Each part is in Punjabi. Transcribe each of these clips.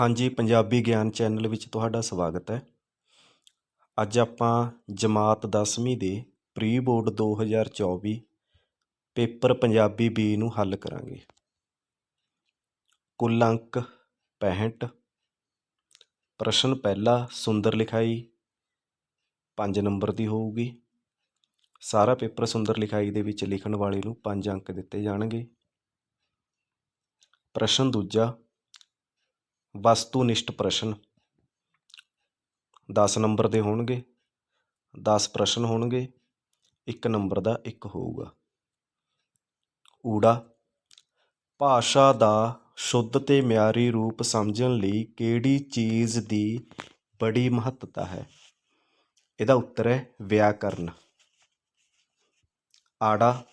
ਹਾਂਜੀ, ਪੰਜਾਬੀ ਗਿਆਨ ਚੈਨਲ ਵਿੱਚ ਤੁਹਾਡਾ ਸਵਾਗਤ ਹੈ। ਅੱਜ ਆਪਾਂ ਜਮਾਤ 10ਵੀਂ ਦੇ pre board 2024 paper Punjabi B ਨੂੰ ਹੱਲ ਕਰਾਂਗੇ। ਕੁੱਲ ਅੰਕ 65 ਪ੍ਰਸ਼ਨ ਪਹਿਲਾ ਸੁੰਦਰ ਲਿਖਾਈ 5 ਨੰਬਰ ਦੀ ਹੋਊਗੀ। ਸਾਰਾ ਪੇਪਰ ਸੁੰਦਰ ਲਿਖਾਈ ਦੇ ਵਿੱਚ ਲਿਖਣ ਵਾਲੇ ਨੂੰ 5 ਅੰਕ ਦਿੱਤੇ ਜਾਣਗੇ। ਪ੍ਰਸ਼ਨ ਦੂਜਾ ਵਸਤੂਨਿਸ਼ਟ ਪ੍ਰਸ਼ਨ। 10 ਨੰਬਰ ਦੇ ਹੋਣਗੇ 10 ਪ੍ਰਸ਼ਨ ਹੋਣਗੇ, ਇੱਕ ਨੰਬਰ ਦਾ ਇੱਕ ਹੋਊਗਾ। ਊੜਾ, ਭਾਸ਼ਾ ਦਾ ਸ਼ੁੱਧ ਤੇ ਮਿਆਰੀ ਰੂਪ ਸਮਝਣ ਲਈ ਕਿਹੜੀ ਚੀਜ਼ ਦੀ ਬੜੀ ਮਹੱਤਤਾ ਹੈ? ਇਹਦਾ ਉੱਤਰ ਹੈ ਵਿਆਕਰਨ। ਆੜਾ,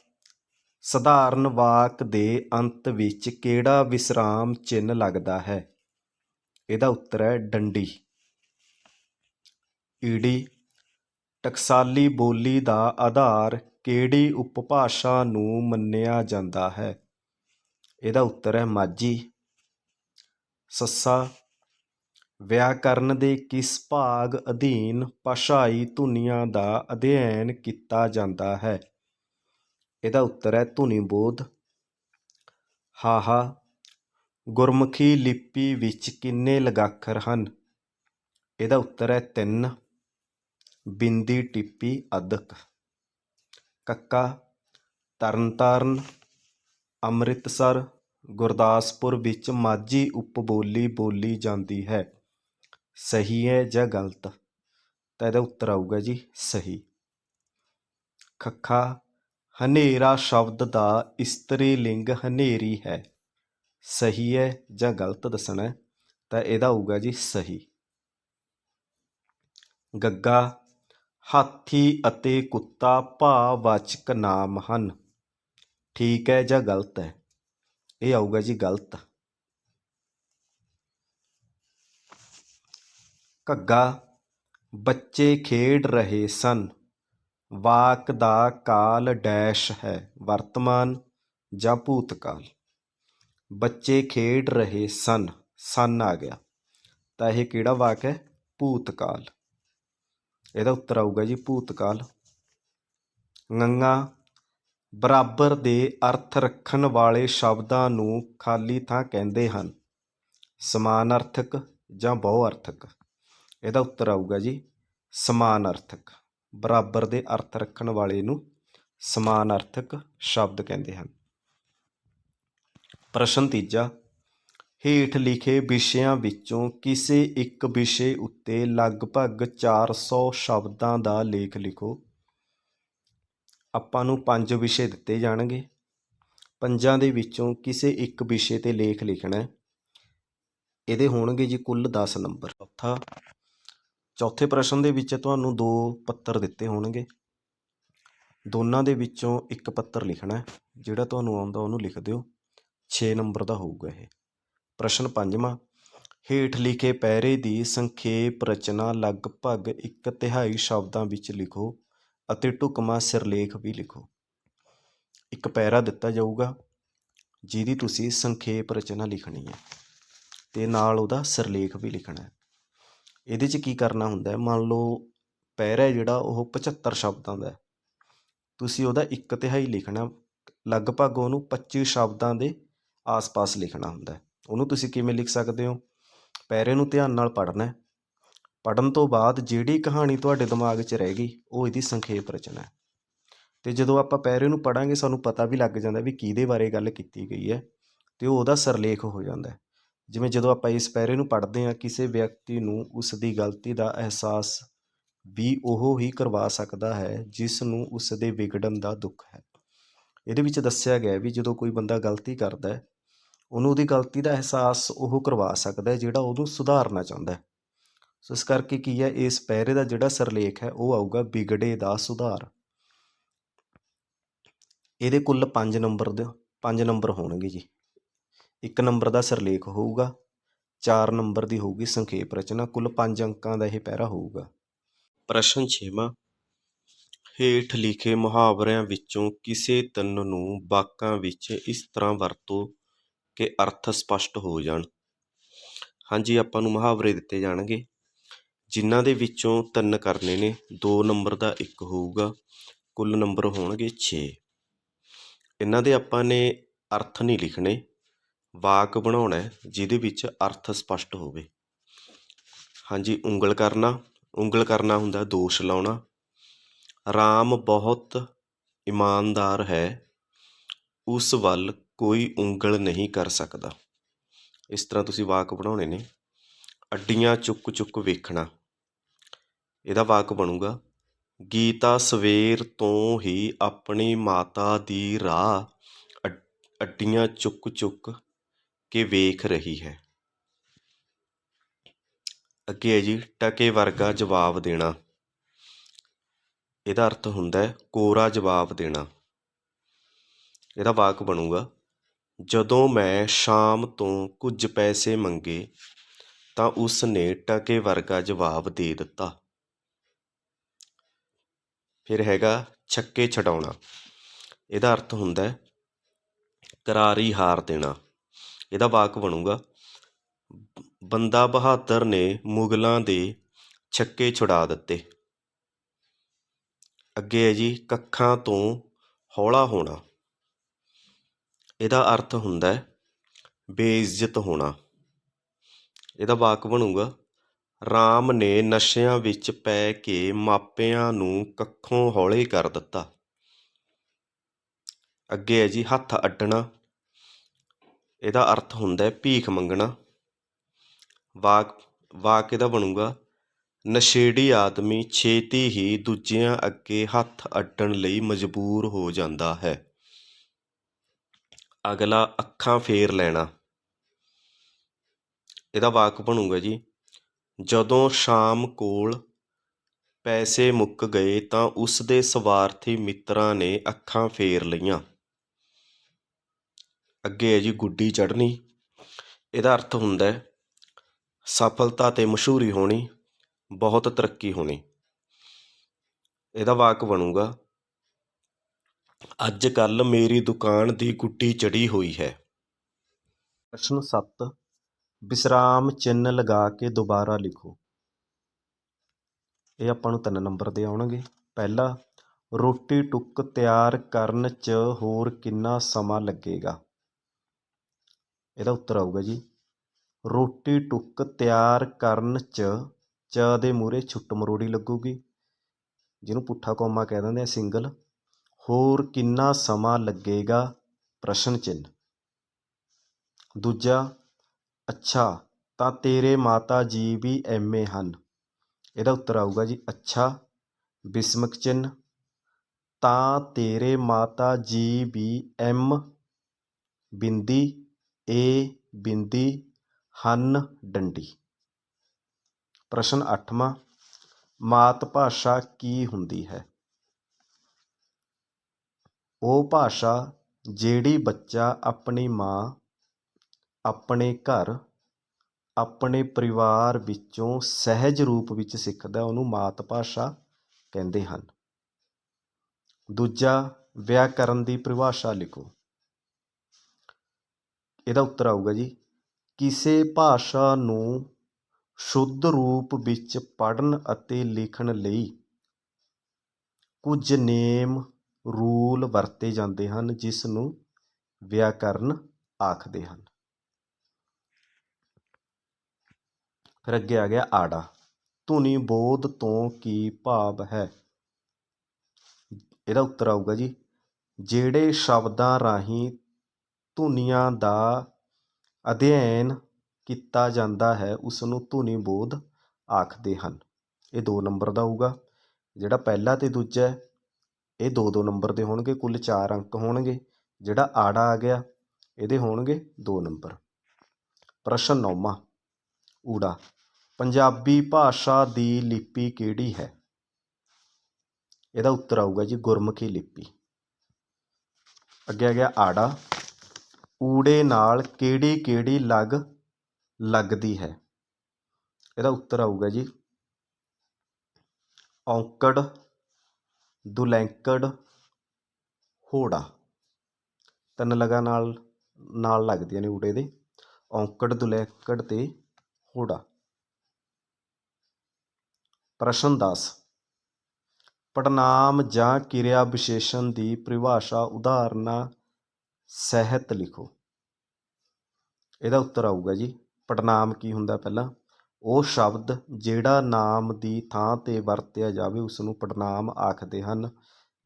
ਸਧਾਰਨ ਵਾਕ ਦੇ ਅੰਤ ਵਿੱਚ ਕਿਹੜਾ ਵਿਸਰਾਮ ਚਿੰਨ੍ਹ ਲੱਗਦਾ ਹੈ? ਇਹਦਾ ਉੱਤਰ ਹੈ ਡੰਡੀ। ਈੜੀ ਟਕਸਾਲੀ ਬੋਲੀ ਦਾ ਆਧਾਰ ਕਿਹੜੀ ਉਪਭਾਸ਼ਾ ਨੂੰ ਮੰਨਿਆ ਜਾਂਦਾ ਹੈ? ਇਹਦਾ ਉੱਤਰ ਹੈ ਮਾਝੀ। ਸੱਸਾ, ਵਿਆਕਰਨ ਦੇ ਕਿਸ ਭਾਗ ਅਧੀਨ ਭਾਸ਼ਾਈ ਧੁਨੀਆਂ ਦਾ ਅਧਿਐਨ ਕੀਤਾ ਜਾਂਦਾ ਹੈ? ਇਹਦਾ ਉੱਤਰ ਹੈ ਧੁਨੀ ਬੋਧ ਹਾਹਾ ਗੁਰਮੁਖੀ ਲਿਪੀ ਵਿੱਚ ਕਿੰਨੇ ਲਗਾਖਰ ਹਨ? ਇਹਦਾ ਉੱਤਰ ਹੈ ਤਿੰਨ। ਬਿੰਦੀ ਟਿੱਪੀ ਅਦਕ। ਕੱਕਾ, ਤਰਨਤਾਰਨ, ਅੰਮ੍ਰਿਤਸਰ, ਗੁਰਦਾਸਪੁਰ ਵਿੱਚ ਮਾਝੀ ਉਪਬੋਲੀ ਬੋਲੀ ਜਾਂਦੀ ਹੈ। ਸਹੀ ਹੈ ਜਾਂ ਗਲਤ? ਤਾਂ ਇਹਦਾ ਉੱਤਰ ਆਊਗਾ ਜੀ ਸਹੀ। ਖੱਖਾ ਹਨੇਰਾ ਸ਼ਬਦ ਦਾ ਇਸਤਰੀ ਲਿੰਗ ਹਨੇਰੀ ਹੈ। ਸਹੀ ਹੈ ਜਾਂ ਗਲਤ ਦੱਸਣਾ ਹੈ, ਤਾਂ ਇਹਦਾ ਹੋਊਗਾ ਜੀ ਸਹੀ। ਗੱਗਾ, ਹਾਥੀ ਅਤੇ ਕੁੱਤਾ ਭਾਵਵਾਚਕ ਨਾਮ ਹਨ। ਠੀਕ ਹੈ ਜਾਂ ਗਲਤ ਹੈ? ਇਹ ਆਊਗਾ ਜੀ ਗਲਤ। ਘੱਗਾ, ਬੱਚੇ ਖੇਡ ਰਹੇ ਸਨ। ਵਾਕ ਦਾ ਕਾਲ ਡੈਸ਼ ਹੈ, ਵਰਤਮਾਨ ਜਾਂ ਭੂਤਕਾਲ। ਬੱਚੇ ਖੇਡ ਰਹੇ ਸਨ ਸਨ ਆ ਗਿਆ। ਤਾਂ ਇਹ ਕਿਹੜਾ ਵਾਕ ਹੈ? ਭੂਤਕਾਲ। ਇਹਦਾ ਉੱਤਰ ਆਊਗਾ ਜੀ ਭੂਤਕਾਲ। ਗੰਗਾ, ਬਰਾਬਰ ਦੇ ਅਰਥ ਰੱਖਣ ਵਾਲੇ ਸ਼ਬਦਾਂ ਨੂੰ ਖਾਲੀ ਥਾਂ ਕਹਿੰਦੇ ਹਨ। ਸਮਾਨ ਅਰਥਕ ਜਾਂ ਬਹੁ ਅਰਥਕ ਇਹਦਾ ਉੱਤਰ ਆਊਗਾ ਜੀ ਸਮਾਨ ਅਰਥਕ ਬਰਾਬਰ ਦੇ ਅਰਥ ਰੱਖਣ ਵਾਲੇ ਨੂੰ ਸਮਾਨ ਅਰਥਕ ਸ਼ਬਦ ਕਹਿੰਦੇ ਹਨ। ਪ੍ਰਸ਼ਨ ਤੀਜਾ, ਹੇਠ ਲਿਖੇ ਵਿਸ਼ਿਆਂ ਵਿੱਚੋਂ ਕਿਸੇ ਇੱਕ ਵਿਸ਼ੇ ਉੱਤੇ ਲਗਭਗ 400 ਸ਼ਬਦਾਂ ਦਾ ਲੇਖ ਲਿਖੋ। ਆਪਾਂ ਨੂੰ ਪੰਜ ਵਿਸ਼ੇ ਦਿੱਤੇ ਜਾਣਗੇ। ਪੰਜਾਂ ਦੇ ਵਿੱਚੋਂ ਕਿਸੇ ਇੱਕ ਵਿਸ਼ੇ ਤੇ ਲੇਖ ਲਿਖਣਾ ਹੈ। ਇਹਦੇ ਹੋਣਗੇ ਜੀ ਕੁੱਲ 10 ਨੰਬਰ। ਚੌਥਾ, ਚੌਥੇ ਪ੍ਰਸ਼ਨ ਦੇ ਵਿੱਚ ਤੁਹਾਨੂੰ ਦੋ ਪੱਤਰ ਦਿੱਤੇ ਹੋਣਗੇ। ਦੋਨਾਂ ਦੇ ਵਿੱਚੋਂ ਇੱਕ ਪੱਤਰ ਲਿਖਣਾ ਹੈ। ਜਿਹੜਾ ਤੁਹਾਨੂੰ ਆਉਂਦਾ ਉਹਨੂੰ ਲਿਖ ਦਿਓ। 6 ਨੰਬਰ ਦਾ ਹੋਊਗਾ ਇਹ। ਪ੍ਰਸ਼ਨ ਪੰਜਵਾਂ, ਹੇਠ ਲਿਖੇ ਪੈਰੇ ਦੀ ਸੰਖੇਪ ਰਚਨਾ ਲਗਭਗ ਇੱਕ ਤਿਹਾਈ ਸ਼ਬਦਾਂ ਵਿੱਚ ਲਿਖੋ ਅਤੇ ਢੁਕਵਾਂ ਸਿਰਲੇਖ ਵੀ ਲਿਖੋ। ਇੱਕ ਪੈਰਾ ਦਿੱਤਾ ਜਾਊਗਾ, ਜਿਹਦੀ ਤੁਸੀਂ ਸੰਖੇਪ ਰਚਨਾ ਲਿਖਣੀ ਹੈ ਤੇ ਨਾਲ ਉਹਦਾ ਸਿਰਲੇਖ ਵੀ ਲਿਖਣਾ ਹੈ। ਇਹਦੇ 'ਚ ਕੀ ਕਰਨਾ ਹੁੰਦਾ ਹੈ? ਮੰਨ ਲਓ ਪੈਰਾ ਜਿਹੜਾ ਉਹ 75 ਸ਼ਬਦਾਂ ਦਾ ਤੁਸੀਂ ਉਹਦਾ ਇੱਕ ਤਿਹਾਈ ਲਿਖਣਾ, ਲਗਭਗ ਉਹਨੂੰ 25 ਸ਼ਬਦਾਂ ਦੇ ਆਸ-ਪਾਸ ਲਿਖਣਾ ਹੁੰਦਾ ਉਹਨੂੰ ਤੁਸੀਂ ਕਿਵੇਂ ਲਿਖ ਸਕਦੇ ਹੋ? ਪੈਰੇ ਨੂੰ ਧਿਆਨ ਨਾਲ ਪੜ੍ਹਨਾ ਹੈ। ਪੜਨ ਤੋਂ ਬਾਅਦ ਜਿਹੜੀ ਕਹਾਣੀ ਤੁਹਾਡੇ ਦਿਮਾਗ 'ਚ ਰਹਿ ਗਈ, ਉਹ ਇਹਦੀ ਸੰਖੇਪ ਰਚਨਾ ਹੈ। ਤੇ ਜਦੋਂ ਆਪਾਂ ਪੈਰੇ ਨੂੰ ਪੜਾਂਗੇ ਸਾਨੂੰ ਪਤਾ ਵੀ ਲੱਗ ਜਾਂਦਾ ਵੀ ਕਿਹਦੇ ਬਾਰੇ ਗੱਲ ਕੀਤੀ ਗਈ ਹੈ ਤੇ ਉਹ ਉਹਦਾ ਸਰਲੇਖ ਹੋ ਜਾਂਦਾ ਹੈ। ਜਿਵੇਂ ਜਦੋਂ ਆਪਾਂ ਇਸ ਪੈਰੇ ਨੂੰ ਪੜ੍ਹਦੇ ਹਾਂ, ਕਿਸੇ ਵਿਅਕਤੀ ਨੂੰ ਉਸ ਦੀ ਗਲਤੀ ਦਾ ਅਹਿਸਾਸ ਵੀ ਉਹ ਹੀ ਕਰਵਾ ਸਕਦਾ ਹੈ, ਜਿਸ ਨੂੰ ਉਸ ਦੇ ਵਿਗੜਨ ਦਾ ਦੁੱਖ ਹੈ। ਇਹਦੇ ਵਿੱਚ ਦੱਸਿਆ ਗਿਆ ਵੀ ਜਦੋਂ ਕੋਈ ਬੰਦਾ ਗਲਤੀ ਕਰਦਾ ਹੈ ਉਹਨੂੰ ਉਹਦੀ ਗਲਤੀ ਦਾ ਅਹਿਸਾਸ ਉਹ ਕਰਵਾ ਸਕਦਾ ਜਿਹੜਾ ਉਹਨੂੰ ਸੁਧਾਰਨਾ ਚਾਹੁੰਦਾ ਸੋ ਇਸ ਕਰਕੇ ਕੀ ਹੈ, ਇਸ ਪੈਰੇ ਦਾ ਜਿਹੜਾ ਸਰਲੇਖ ਹੈ, ਉਹ ਆਊਗਾ ਵਿਗੜੇ ਦਾ ਸੁਧਾਰ। ਇਹਦੇ ਕੁੱਲ 5 ਨੰਬਰ ਦੇ 5 ਨੰਬਰ ਹੋਣਗੇ ਜੀ। 1 ਨੰਬਰ ਦਾ ਸਰਲੇਖ ਹੋਊਗਾ 4 ਨੰਬਰ ਦੀ ਹੋਊਗੀ ਸੰਖੇਪ ਰਚਨਾ, ਕੁੱਲ 5 ਅੰਕਾਂ ਦਾ ਇਹ ਪੈਰਾ ਹੋਊਗਾ। ਪ੍ਰਸ਼ਨ 6ਵਾਂ ਹੇਠ ਲਿਖੇ ਮੁਹਾਵਰਿਆਂ ਵਿੱਚੋਂ ਕਿਸੇ ਤਿੰਨ ਨੂੰ ਵਾਕਾਂ ਵਿੱਚ ਇਸ ਤਰ੍ਹਾਂ ਵਰਤੋ ਕਿ ਅਰਥ ਸਪਸ਼ਟ ਹੋ ਜਾਣ। ਹਾਂਜੀ, ਆਪਾਂ ਨੂੰ ਮੁਹਾਵਰੇ ਦਿੱਤੇ ਜਾਣਗੇ। ਜਿਨ੍ਹਾਂ ਦੇ ਵਿੱਚੋਂ ਤਿੰਨ ਕਰਨੇ ਨੇ 2 ਨੰਬਰ ਦਾ ਇੱਕ ਹੋਊਗਾ, ਕੁੱਲ ਨੰਬਰ ਹੋਣਗੇ 6 ਇਹਨਾਂ ਦੇ ਆਪਾਂ ਨੇ ਅਰਥ ਨਹੀਂ ਲਿਖਣੇ, ਵਾਕ ਬਣਾਉਣਾ ਜਿਹਦੇ ਵਿੱਚ ਅਰਥ ਸਪਸ਼ਟ ਹੋਵੇ। ਹਾਂਜੀ, ਉਂਗਲ ਕਰਨਾ ਉਂਗਲ ਕਰਨਾ ਹੁੰਦਾ ਦੋਸ਼ ਲਾਉਣਾ। ਰਾਮ ਬਹੁਤ ਇਮਾਨਦਾਰ ਹੈ, ਉਸ ਵੱਲ ਕੋਈ ਉਂਗਲ ਨਹੀਂ ਕਰ ਸਕਦਾ। ਇਸ ਤਰ੍ਹਾਂ ਤੁਸੀਂ ਵਾਕ ਬਣਾਉਣੇ ਨੇ। ਅੱਡੀਆਂ ਚੁੱਕ ਚੁੱਕ ਵੇਖਣਾ। ਇਹਦਾ ਵਾਕ ਬਣੂਗਾ, ਗੀਤਾ ਸਵੇਰ ਤੋਂ ਹੀ ਆਪਣੀ ਮਾਤਾ ਦੀ ਰਾਹ ਅੱਡ- ਅੱਡੀਆਂ ਚੁੱਕ ਚੁੱਕ ਕੇ ਵੇਖ ਰਹੀ ਹੈ। ਅੱਗੇ ਹੈ ਜੀ, ਟਕੇ ਵਰਗਾ ਜਵਾਬ ਦੇਣਾ। ਇਹਦਾ ਅਰਥ ਹੁੰਦਾ ਹੈ, ਕੋਰਾ ਜਵਾਬ ਦੇਣਾ। ਇਹਦਾ ਵਾਕ ਬਣੂਗਾ ਜਦੋਂ ਮੈਂ ਸ਼ਾਮ ਤੋਂ ਕੁਝ ਪੈਸੇ ਮੰਗੇ ਤਾਂ ਉਸ ਨੇ ਟਕੇ ਵਰਗਾ ਜਵਾਬ ਦੇ ਦਿੱਤਾ। ਫਿਰ ਹੈਗਾ ਛੱਕੇ ਛਡਾਉਣਾ। ਇਹਦਾ ਅਰਥ ਹੁੰਦਾ ਕਰਾਰੀ ਹਾਰ ਦੇਣਾ। ਇਹਦਾ ਵਾਕ ਬਣੂਗਾ, ਬੰਦਾ ਬਹਾਦਰ ਨੇ ਮੁਗਲਾਂ ਦੇ ਛੱਕੇ ਛੁਡਾ ਦਿੱਤੇ। ਅੱਗੇ ਹੈ ਜੀ, ਕੱਖਾਂ ਤੋਂ ਹੌਲਾ ਹੋਣਾ। ਇਹਦਾ ਅਰਥ ਹੁੰਦਾ ਹੈ ਬੇਇੱਜ਼ਤ ਹੋਣਾ। ਇਹਦਾ ਵਾਕ ਬਣੂਗਾ, ਰਾਮ ਨੇ ਨਸ਼ਿਆਂ ਵਿੱਚ ਪੈ ਕੇ ਮਾਪਿਆਂ ਨੂੰ ਕੱਖੋਂ ਹੌਲੇ ਕਰ ਦਿੱਤਾ। ਅੱਗੇ ਹੈ ਜੀ, ਹੱਥ ਅੱਡਣਾ। ਇਹਦਾ ਅਰਥ ਹੁੰਦਾ ਹੈ ਭੀਖ ਮੰਗਣਾ। ਵਾਕ ਵਾਕ ਇਹਦਾ ਬਣੂਗਾ, ਨਸ਼ੇੜੀ ਆਦਮੀ ਛੇਤੀ ਹੀ ਦੂਜਿਆਂ ਅੱਗੇ ਹੱਥ ਅੱਡਣ ਲਈ ਮਜਬੂਰ ਹੋ ਜਾਂਦਾ ਹੈ। ਅਗਲਾ ਅੱਖਾਂ ਫੇਰ ਲੈਣਾ। ਇਹਦਾ ਵਾਕ ਬਣੂਗਾ ਜੀ, ਜਦੋਂ ਸ਼ਾਮ ਕੋਲ ਪੈਸੇ ਮੁੱਕ ਗਏ ਤਾਂ ਉਸ ਦੇ ਸਵਾਰਥੀ ਮਿੱਤਰਾਂ ਨੇ ਅੱਖਾਂ ਫੇਰ ਲਈਆਂ। ਅੱਗੇ ਹੈ ਜੀ ਗੁੱਡੀ ਚੜ੍ਹਨੀ। ਇਹਦਾ ਅਰਥ ਹੁੰਦਾ ਹੈ, ਸਫਲਤਾ ਤੇ ਮਸ਼ਹੂਰੀ ਹੋਣੀ, ਬਹੁਤ ਤਰੱਕੀ ਹੋਣੀ। ਇਹਦਾ ਵਾਕ ਬਣੂਗਾ ਅੱਜ ਕੱਲ੍ਹ ਮੇਰੀ ਦੁਕਾਨ ਦੀ ਗੁੱਡੀ ਚੜ੍ਹੀ ਹੋਈ ਹੈ। ਪ੍ਰਸ਼ਨ ਸੱਤ ਵਿਸਰਾਮ ਚਿੰਨ੍ਹ ਲਗਾ ਕੇ ਦੁਬਾਰਾ ਲਿਖੋ। ਇਹ ਆਪਾਂ ਨੂੰ ਤਿੰਨ ਨੰਬਰ ਦੇ ਆਉਣਗੇ। ਪਹਿਲਾ, ਰੋਟੀ ਟੁੱਕ ਤਿਆਰ ਕਰਨ 'ਚ ਹੋਰ ਕਿੰਨਾ ਸਮਾਂ ਲੱਗੇਗਾ? ਇਹਦਾ ਉੱਤਰ ਆਊਗਾ ਜੀ, ਰੋਟੀ ਟੁੱਕ ਤਿਆਰ ਕਰਨ 'ਚ ਚ ਦੇ ਮੂਹਰੇ ਛੁੱਟ ਮਰੋੜੀ ਲੱਗੂਗੀ। ਜਿਹਨੂੰ ਪੁੱਠਾ ਕੌਮਾ ਕਹਿ ਦਿੰਦੇ ਆ, ਸਿੰਗਲ। ਹੋਰ ਕਿੰਨਾ ਸਮਾਂ ਲੱਗੇਗਾ? ਪ੍ਰਸ਼ਨ ਚਿੰਨ੍ਹ। ਦੂਜਾ, ਅੱਛਾ, ਤਾਂ ਤੇਰੇ ਮਾਤਾ ਜੀ ਵੀ ਐਮ ਏ ਹਨ। ਇਹਦਾ ਉੱਤਰ ਆਊਗਾ ਜੀ, ਅੱਛਾ, ਬਿਸਮਕ ਚਿੰਨ੍ਹ। ਤਾਂ ਤੇਰੇ ਮਾਤਾ ਜੀ ਵੀ ਐਮ ਬਿੰਦੀ, ਏ ਬਿੰਦੀ, ਹਨ ਡੰਡੀ। ਪ੍ਰਸ਼ਨ ਅੱਠਵਾਂ, ਮਾਤ ਭਾਸ਼ਾ ਕੀ ਹੁੰਦੀ ਹੈ? ਉਹ ਭਾਸ਼ਾ ਜਿਹੜੀ ਬੱਚਾ ਆਪਣੀ ਮਾਂ, ਆਪਣੇ ਘਰ, ਆਪਣੇ ਪਰਿਵਾਰ ਵਿੱਚੋਂ ਸਹਿਜ ਰੂਪ ਵਿੱਚ ਸਿੱਖਦਾ ਉਹਨੂੰ ਮਾਤ ਭਾਸ਼ਾ ਕਹਿੰਦੇ ਹਨ। ਦੂਜਾ, ਵਿਆਕਰਨ ਦੀ ਪਰਿਭਾਸ਼ਾ ਲਿਖੋ। ਇਹਦਾ ਉੱਤਰ ਆਊਗਾ ਜੀ, ਕਿਸੇ ਭਾਸ਼ਾ ਨੂੰ ਸ਼ੁੱਧ ਰੂਪ ਵਿੱਚ ਪੜ੍ਹਨ ਅਤੇ ਲਿਖਣ ਲਈ ਕੁਝ ਨੇਮ ਰੂਲ ਵਰਤੇ ਜਾਂਦੇ ਹਨ, ਜਿਸ ਨੂੰ ਵਿਆਕਰਨ ਆਖਦੇ ਹਨ। ਫਿਰ ਅੱਗੇ ਆ ਗਿਆ ਆੜਾ। ਧੁਨੀ ਬੋਧ ਤੋਂ ਕੀ ਭਾਵ ਹੈ? ਇਹਦਾ ਉੱਤਰ ਆਊਗਾ ਜੀ, ਜਿਹੜੇ ਸ਼ਬਦਾਂ ਰਾਹੀਂ ਧੁਨੀਆਂ ਦਾ ਅਧਿਐਨ ਕੀਤਾ ਜਾਂਦਾ ਹੈ ਉਸ ਨੂੰ ਧੁਨੀ ਬੋਧ ਆਖਦੇ ਹਨ। ਇਹ 2 ਨੰਬਰ ਦਾ ਹੋਊਗਾ ਜਿਹੜਾ ਪਹਿਲਾ ਤੇ ਦੂਜਾ ਹੈ ਇਹ 2-2 ਨੰਬਰ ਦੇ ਹੋਣਗੇ, ਕੁੱਲ 4 ਅੰਕ ਹੋਣਗੇ, ਜਿਹੜਾ ਆੜਾ ਆ ਗਿਆ, ਇਹਦੇ ਹੋਣਗੇ 2 ਨੰਬਰ। ਪ੍ਰਸ਼ਨ ਨੌਵਾਂ, ਊੜਾ, ਪੰਜਾਬੀ ਭਾਸ਼ਾ ਦੀ ਲਿਪੀ ਕਿਹੜੀ ਹੈ? ਇਹਦਾ ਉੱਤਰ ਆਊਗਾ ਜੀ ਗੁਰਮੁਖੀ ਲਿਪੀ। ਅੱਗੇ ਆ ਗਿਆ ਆੜਾ, ਊੜੇ ਨਾਲ ਕਿਹੜੀ ਕਿਹੜੀ ਲੱਗ ਲੱਗਦੀ ਹੈ? ਇਹਦਾ ਉੱਤਰ ਆਊਗਾ ਜੀ ਔਂਕੜ ਦੁਲੈਂਕੜ ਹੋੜਾ। ਤਿੰਨ ਲਗਾਂ ਨਾਲ ਨਾਲ ਲੱਗਦੀਆਂ ਨੇ ਊੜੇ ਦੇ। ਔਂਕੜ, ਦੁਲੈਂਕੜ ਤੇ ਹੋੜਾ। ਪ੍ਰਸ਼ਨ 10 ਪੜਨਾਮ ਜਾਂ ਕਿਰਿਆ ਵਿਸ਼ੇਸ਼ਣ ਦੀ ਪਰਿਭਾਸ਼ਾ ਉਦਾਹਰਨਾਂ ਸਹਿਤ ਲਿਖੋ। ਇਹਦਾ ਉੱਤਰ ਆਊਗਾ ਜੀ। ਪੜਨਾਮ ਕੀ ਹੁੰਦਾ ਪਹਿਲਾਂ? ਉਹ ਸ਼ਬਦ ਜਿਹੜਾ ਨਾਮ ਦੀ ਥਾਂ ਤੇ ਵਰਤਿਆ ਜਾਵੇ ਉਸ ਨੂੰ ਪੜਨਾਮ ਆਖਦੇ ਹਨ।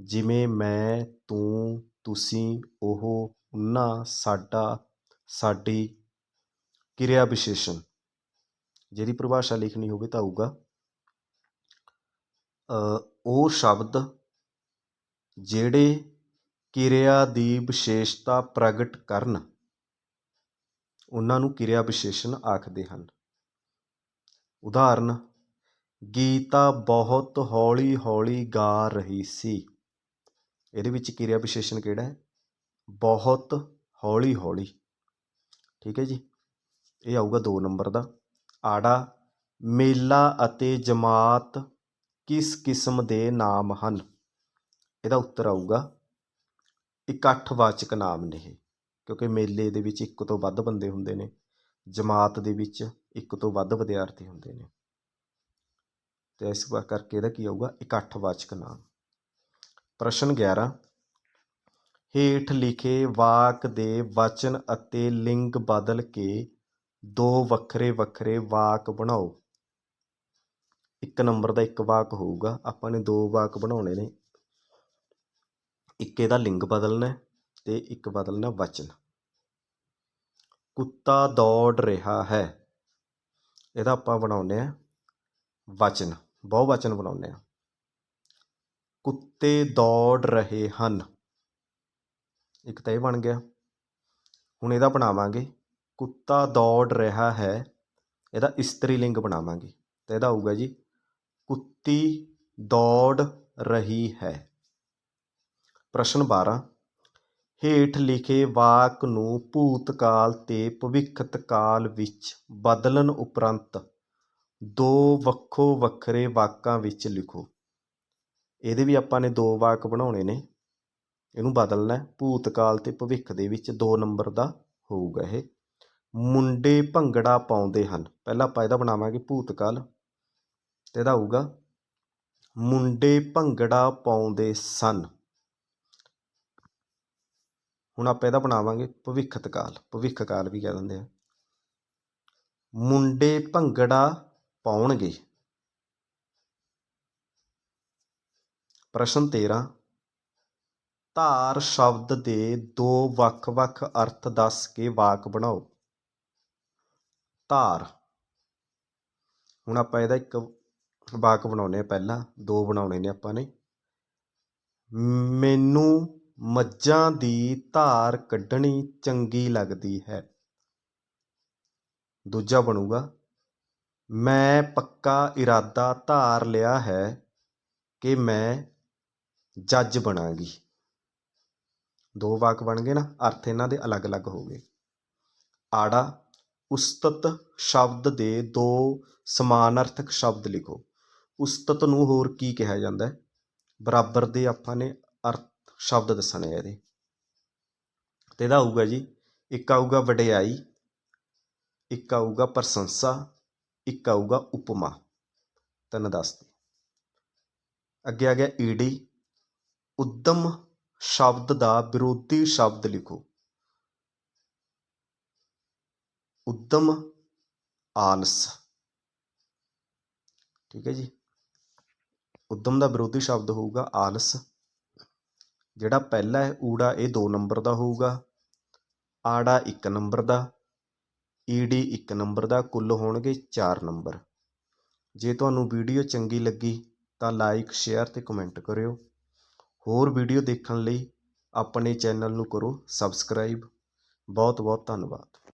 ਜਿਵੇਂ ਮੈਂ, ਤੂੰ, ਤੁਸੀਂ, ਉਹ ਉਹਨਾਂ ਸਾਡਾ, ਸਾਡੀ ਕਿਰਿਆ ਵਿਸ਼ੇਸ਼ਣ। ਜਿਹਦੀ ਪਰਿਭਾਸ਼ਾ ਲਿਖਣੀ ਹੋਵੇ ਤਾਂ ਆਊਗਾ। ਉਹ ਸ਼ਬਦ ਜਿਹੜੇ ਕਿਰਿਆ ਦੀ ਵਿਸ਼ੇਸ਼ਤਾ ਪ੍ਰਗਟ ਕਰਨ ਉਹਨਾਂ ਨੂੰ ਕਿਰਿਆ ਵਿਸ਼ੇਸ਼ਣ ਆਖਦੇ ਹਨ। ਉਦਾਹਰਨ, ਗੀਤਾ ਬਹੁਤ ਹੌਲੀ ਹੌਲੀ ਗਾ ਰਹੀ ਸੀ। ਇਹਦੇ ਵਿੱਚ ਕਿਰਿਆ ਵਿਸ਼ੇਸ਼ਣ ਕਿਹੜਾ ਹੈ? ਬਹੁਤ ਹੌਲੀ ਹੌਲੀ ਠੀਕ ਹੈ ਜੀ? ਇਹ ਆਊਗਾ 2 ਨੰਬਰ ਦਾ। ਆੜਾ, ਮੇਲਾ ਅਤੇ ਜਮਾਤ ਕਿਸ ਕਿਸਮ ਦੇ ਨਾਮ ਹਨ? ਇਹਦਾ ਉੱਤਰ ਆਊਗਾ ਇਕੱਠਵਾਚਕ ਨਾਮ ਨੇ ਇਹ, ਕਿਉਂਕਿ ਮੇਲੇ ਦੇ ਵਿੱਚ ਇੱਕ ਤੋਂ ਵੱਧ ਬੰਦੇ ਹੁੰਦੇ ਨੇ। ਜਮਾਤ ਦੇ ਵਿੱਚ ਇੱਕ ਤੋਂ ਵੱਧ ਵਿਦਿਆਰਥੀ ਹੁੰਦੇ ਨੇ। ਤੇ ਇਸ ਕਰਕੇ ਇਹਦਾ ਕੀ ਆਊਗਾ? ਇਕੱਠਵਾਚਕ ਨਾਮ। ਪ੍ਰਸ਼ਨ 11 ਹੇਠ ਲਿਖੇ ਵਾਕ ਦੇ ਵਚਨ ਅਤੇ ਲਿੰਗ ਬਦਲ ਕੇ ਦੋ ਵੱਖਰੇ ਵੱਖਰੇ ਵਾਕ ਬਣਾਓ। ਇੱਕ ਨੰਬਰ ਦਾ ਇੱਕ ਵਾਕ ਹੋਊਗਾ। ਆਪਾਂ ਨੇ ਦੋ ਵਾਕ ਬਣਾਉਣੇ ਨੇ। ਇੱਕ ਇਹਦਾ ਲਿੰਗ ਬਦਲਣਾ ਤੇ ਇੱਕ ਬਦਲਣਾ ਵਚਨ। ਕੁੱਤਾ ਦੌੜ ਰਿਹਾ ਹੈ। ਇਹਦਾ ਆਪਾਂ ਬਣਾਉਂਦੇ ਹਾਂ ਵਚਨ, ਬਹੁ ਵਚਨ ਬਣਾਉਨੇ ਆ ਕੁੱਤੇ ਦੌੜ ਰਹੇ ਹਨ। ਇੱਕ ਤਾਂ ਇਹ ਬਣ ਗਿਆ। ਹੁਣ ਇਹਦਾ ਬਣਾਵਾਂਗੇ। ਕੁੱਤਾ ਦੌੜ ਰਿਹਾ ਹੈ। ਇਹਦਾ ਇਸਤਰੀ ਲਿੰਗ ਬਣਾਵਾਂਗੇ। ਤਾਂ ਇਹਦਾ ਆਊਗਾ ਜੀ, ਕੁੱਤੀ ਦੌੜ ਰਹੀ ਹੈ। ਪ੍ਰਸ਼ਨ 12 ਹੇਠ ਲਿਖੇ ਵਾਕ ਨੂੰ ਭੂਤਕਾਲ ਤੇ ਭਵਿੱਖਤ ਕਾਲ ਵਿੱਚ ਬਦਲਣ ਉਪਰੰਤ ਦੋ ਵੱਖੋ ਵੱਖਰੇ ਵਾਕਾਂ ਵਿੱਚ ਲਿਖੋ। ਇਹਦੇ ਵੀ ਆਪਾਂ ਨੇ ਦੋ ਵਾਕ ਬਣਾਉਣੇ ਨੇ। ਇਹਨੂੰ ਬਦਲਣਾ ਭੂਤਕਾਲ ਤੇ ਭਵਿੱਖ ਦੇ ਵਿੱਚ ਦੋ ਨੰਬਰ ਦਾ ਹੋਊਗਾ ਇਹ। ਮੁੰਡੇ ਭੰਗੜਾ ਪਾਉਂਦੇ ਹਨ। ਪਹਿਲਾਂ ਆਪਾਂ ਇਹਦਾ ਬਣਾਵਾਂਗੇ ਭੂਤਕਾਲ। ਤੇ ਇਹਦਾ ਹੋਊਗਾ, ਮੁੰਡੇ ਭੰਗੜਾ ਪਾਉਂਦੇ ਸਨ। ਹੁਣ ਆਪਾਂ ਇਹਦਾ ਬਣਾਵਾਂਗੇ ਭਵਿੱਖਤ ਕਾਲ, ਭਵਿੱਖ ਕਾਲ ਵੀ ਕਹਿ ਦਿੰਦੇ ਆ। ਮੁੰਡੇ ਭੰਗੜਾ ਪਾਉਣਗੇ। ਪ੍ਰਸ਼ਨ 13 ਧਾਰ ਸ਼ਬਦ ਦੇ ਦੋ ਵੱਖ-ਵੱਖ ਅਰਥ ਦੱਸ ਕੇ ਵਾਕ ਬਣਾਓ। ਧਾਰ, ਹੁਣ ਆਪਾਂ ਇਹਦਾ ਇੱਕ ਵਾਕ ਬਣਾਉਨੇ ਆ ਪਹਿਲਾਂ, ਦੋ ਬਣਾਉਣੇ ਨੇ ਆਪਾਂ ਨੇ। ਮੈਨੂੰ ਮੱਝਾਂ ਦੀ ਧਾਰ ਕੱਢਣੀ ਚੰਗੀ ਲੱਗਦੀ ਹੈ। ਦੂਜਾ ਬਣੂਗਾ, ਮੈਂ ਪੱਕਾ ਇਰਾਦਾ ਧਾਰ ਲਿਆ ਹੈ ਕਿ ਮੈਂ ਜੱਜ ਬਣਾਂਗੀ। ਦੋ ਵਾਕ ਬਣ ਗਏ ਨਾ, ਅਰਥ ਇਹਨਾਂ ਦੇ ਅਲੱਗ-ਅਲੱਗ ਹੋ ਗਏ। ਆੜਾ, ਉਸਤਤ ਸ਼ਬਦ ਦੇ ਦੋ ਸਮਾਨਾਰਥਕ ਸ਼ਬਦ ਲਿਖੋ। ਉਸਤਤ ਨੂੰ ਹੋਰ ਕੀ ਕਿਹਾ ਜਾਂਦਾ ਹੈ? ਬਰਾਬਰ ਦੇ ਆਪਾਂ ਨੇ ਅਰਥ ਸ਼ਬਦ ਦੱਸਣੇ ਆ ਇਹਦੇ। ਤੇ ਇਹਦਾ ਆਊਗਾ ਜੀ, ਇੱਕ ਆਊਗਾ ਵਡਿਆਈ, ਇੱਕ ਆਊਗਾ ਪ੍ਰਸ਼ੰਸਾ, ਇੱਕ ਆਊਗਾ ਉਪਮਾ। ਤਿੰਨ ਦੱਸਦੇ। ਅੱਗੇ ਆ ਗਿਆ ਈਡੀ, ਉਦਮ ਸ਼ਬਦ ਦਾ ਵਿਰੋਧੀ ਸ਼ਬਦ ਲਿਖੋ। ਉਦਮ ਆਲਸ। ਠੀਕ ਹੈ ਜੀ। ਉਦਮ ਦਾ ਵਿਰੋਧੀ ਸ਼ਬਦ ਹੋਊਗਾ ਆਲਸ। ਜਿਹੜਾ ਪਹਿਲਾ ਹੈ ਊੜਾ ਇਹ 2 ਨੰਬਰ ਦਾ ਹੋਊਗਾ ਆੜਾ 1 ਨੰਬਰ ਦਾ ਈਡੀ 1 ਨੰਬਰ ਦਾ, ਕੁੱਲ ਹੋਣਗੇ 4 ਨੰਬਰ। ਜੇ ਤੁਹਾਨੂੰ ਵੀਡੀਓ ਚੰਗੀ ਲੱਗੀ ਤਾਂ ਲਾਈਕ, ਸ਼ੇਅਰ ਤੇ ਕਮੈਂਟ ਕਰਿਓ। ਹੋਰ ਵੀਡੀਓ ਦੇਖਣ ਲਈ ਆਪਣੇ ਚੈਨਲ ਨੂੰ ਕਰੋ ਸਬਸਕ੍ਰਾਈਬ। ਬਹੁਤ ਬਹੁਤ ਧੰਨਵਾਦ।